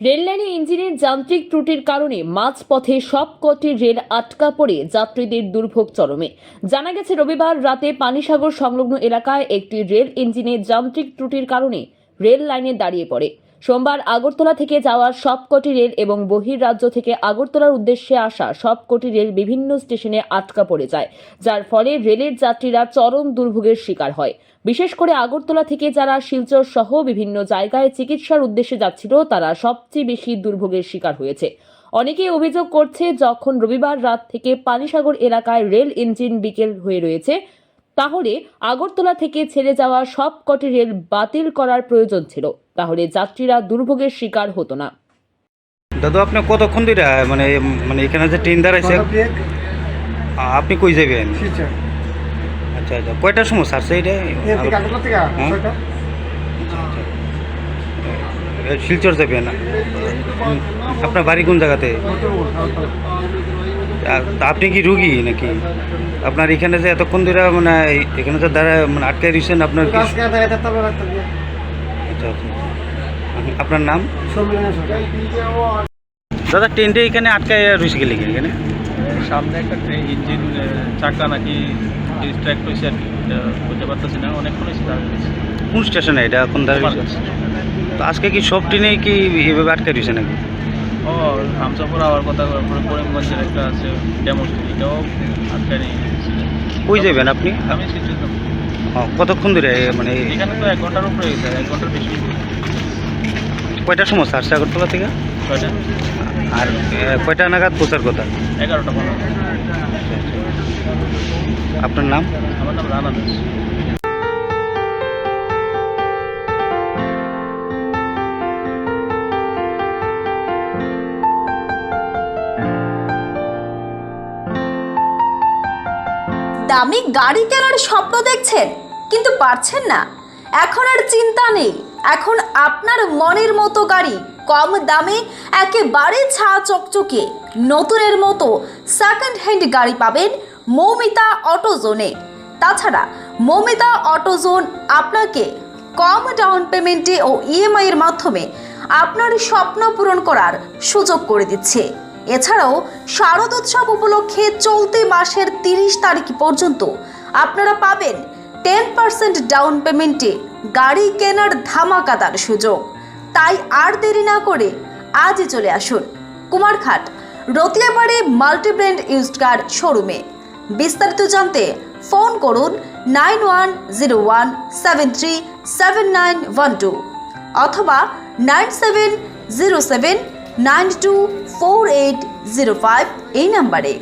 রেললাইনে ইঞ্জিনের যান্ত্রিক ত্রুটির কারণে মাঝপথে সবকটি রেল আটকা পড়ে যাত্রীদের দুর্ভোগ চরমে। জানা গেছে, রবিবার রাতে পানিসাগর সংলগ্ন এলাকায় একটি রেল ইঞ্জিনের যান্ত্রিক ত্রুটির কারণে রেল লাইনে দাঁড়িয়ে পড়ে। সোমবার আগরতলা থেকে যাওয়ার সবকটি রেল এবং বহির্রাজ্য থেকে আগরতলার উদ্দেশ্যে আসা সবকটি রেল বিভিন্ন স্টেশনে আটকা পড়ে যায়, যার ফলে রেলের যাত্রীরা চরম দুর্ভোগের শিকার হয়। বিশেষ করে আগরতলা থেকে যারা শিলচর সহ বিভিন্ন জায়গায় চিকিৎসার উদ্দেশ্যে যাচ্ছিল, তারা সবচেয়ে বেশি দুর্ভোগের শিকার হয়েছে। অনেকেই অভিযোগ করছে, যখন রবিবার রাত থেকে পানিসাগর এলাকায় রেল ইঞ্জিন বিকেল হয়ে রয়েছে, তাহলে আগরতলা থেকে ছেড়ে যাওয়া সব কটি রেল বাতিল করার প্রয়োজন ছিল। তাহলে যাত্রীরা দুর্ভোগের শিকার হতো না। দাদু আপনি কতক্ষণ ধরে মানে মানে এখানে যে ট্রেন দাঁড়াইছে? আপনি কই যাবেন? শিলচর আচ্ছা আচ্ছা কয়টার সময় আগরতলা থেকে? হ্যাঁ? ছয়টা? এ, শিলচর যাবেন? আপনার বাড়ি কোন জায়গাতে? আপনি কি রুগী নাকি? আপনার এখানে যে এতক্ষণ ধরে মানে এখানে যে দাঁড়ায় মানে আটকে দিয়েছেন আপনার আচ্ছা আচ্ছা। আপনার নাম? দাদা ট্রেনটা এখানে আটকায় রয়েছে গেলে এখানে? সামনে একটা ট্রেন ইঞ্জিন চাকা নাকি ডিস্ট্র্যাক্ট হয়েছে আর কি। বুঝতে পারতেছি না অনেকক্ষণ হয়েছে কোন স্টেশনে? এটা কোন দাঁড়িয়ে তো আজকে কি সব ট্রেনেই কি এভাবে আটকে দিয়েছে নাকি? ও হামসাপুর আবার কথা তারপরে করিমগঞ্জের একটা আছে ডেমোস্ট্রি এটাও আটকায় নিয়ে কই যাবেন আপনি? আমি। ও, কতক্ষণ ধরে মানে? এখানে তো এক ঘণ্টার উপরে গেছে এক ঘণ্টার বেশি। কয়টার সময় স্যার আগরতলা থেকে? আর কয়টা নাগাদ পৌঁছার কথা? এগারোটা আপনার নাম? আমার নাম রানা দাস। দামি গাড়ি কেনার স্বপ্ন দেখছেন, কিন্তু পারছেন না। এখন আর চিন্তা নেই। এখন আপনার মনের মতো গাড়ি, কম দামে, একেবারে ছা চকচকে, নতুনের মতো সেকেন্ড হ্যান্ড গাড়ি পাবেন মৌমিতা অটোজোনে। তাছাড়া মৌমিতা অটোজোন আপনাকে কম ডাউন পেমেন্টে ও ইএমআইয়ের মাধ্যমে আপনার স্বপ্ন পূরণ করার সুযোগ করে দিচ্ছে। এছাড়াও শারদ উৎসব উপলক্ষে চলতি মাসের তিরিশ তারিখ পর্যন্ত আপনারা পাবেন টেন পার্সেন্ট ডাউন পেমেন্টে গাড়ি কেনার ধামাকাদার সুযোগ। তাই আর দেরি না করে আজই চলে আসুন Kumarghat Ratiabari multibrand used car শোরুমে বিস্তারিত জানতে ফোন করুন nine one zero one seven three seven nine one two অথবা nine seven zero seven nine two four eight zero five এই নাম্বারে।